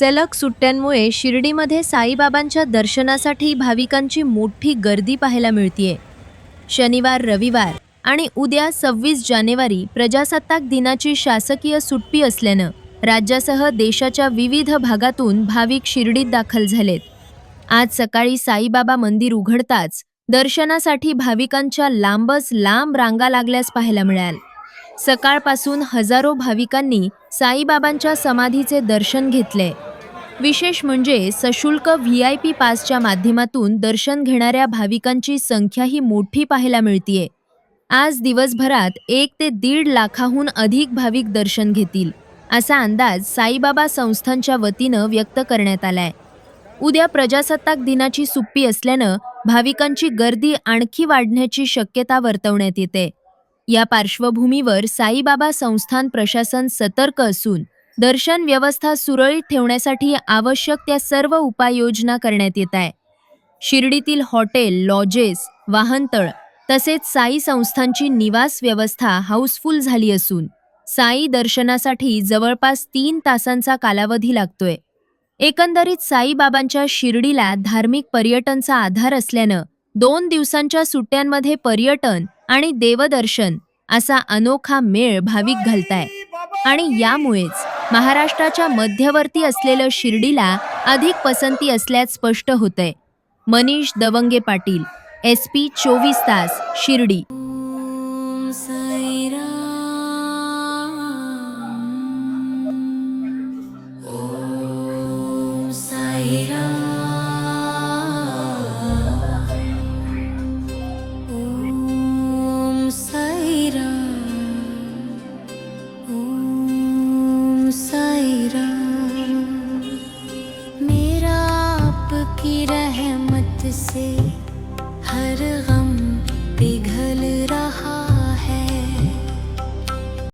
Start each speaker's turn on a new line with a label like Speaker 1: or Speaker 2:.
Speaker 1: सलग सुट्ट्यांमुळे शिर्डीमध्ये साईबाबांच्या दर्शनासाठी भाविकांची मोठी गर्दी पाहायला मिळतीये. शनिवार रविवार आणि उद्या सव्वीस जानेवारी प्रजासत्ताक दिनाची शासकीय सुट्टी असल्यानं राज्यासह देशाच्या विविध भागातून भाविक शिर्डीत दाखल झालेत. आज सकाळी साईबाबा मंदिर उघडताच दर्शनासाठी भाविकांच्या लांबच लांब रांगा लागल्यास पाहायला मिळाल. सकाळपासून हजारो भाविकांनी साईबाबांच्या समाधीचे दर्शन घेतले. विशेष म्हणजे सशुल्क व्ही आय पी पासच्या माध्यमातून दर्शन घेणाऱ्या भाविकांची संख्याही मोठी पाहायला मिळतीये. आज दिवसभरात एक ते दीड लाखाहून अधिक भाविक दर्शन घेतील असा अंदाज साईबाबा संस्थांच्या वतीनं व्यक्त करण्यात आलाय. उद्या प्रजासत्ताक दिनाची सुप्पी असल्यानं भाविकांची गर्दी आणखी वाढण्याची शक्यता वर्तवण्यात येते. या पार्श्वभूमीवर साईबाबा संस्थान प्रशासन सतर्क असून दर्शन व्यवस्था सुरळीत ठेवण्यासाठी आवश्यक त्या सर्व उपाययोजना करण्यात येत आहे. शिर्डीतील हॉटेल लॉजेस वाहनतळ तसेच साई संस्थांची निवास व्यवस्था हाऊसफुल झाली असून साई दर्शनासाठी जवळपास तीन तासांचा कालावधी लागतोय. एकंदरीत साईबाबांच्या शिर्डीला धार्मिक पर्यटनचा आधार असल्यानं दोन दिवसांच्या सुट्ट्यांमध्ये पर्यटन आणि देवदर्शन असा अनोखा मेळ भाविक घालताय. आणि यामुळेच महाराष्ट्राच्या मध्यवर्ती असलेलं शिर्डीला अधिक पसंती असल्याचं स्पष्ट होतंय. मनीष दवंगे पाटील एस पी चोवीस तास शिर्डी.
Speaker 2: साईरा की रहमत से हर गम पिघ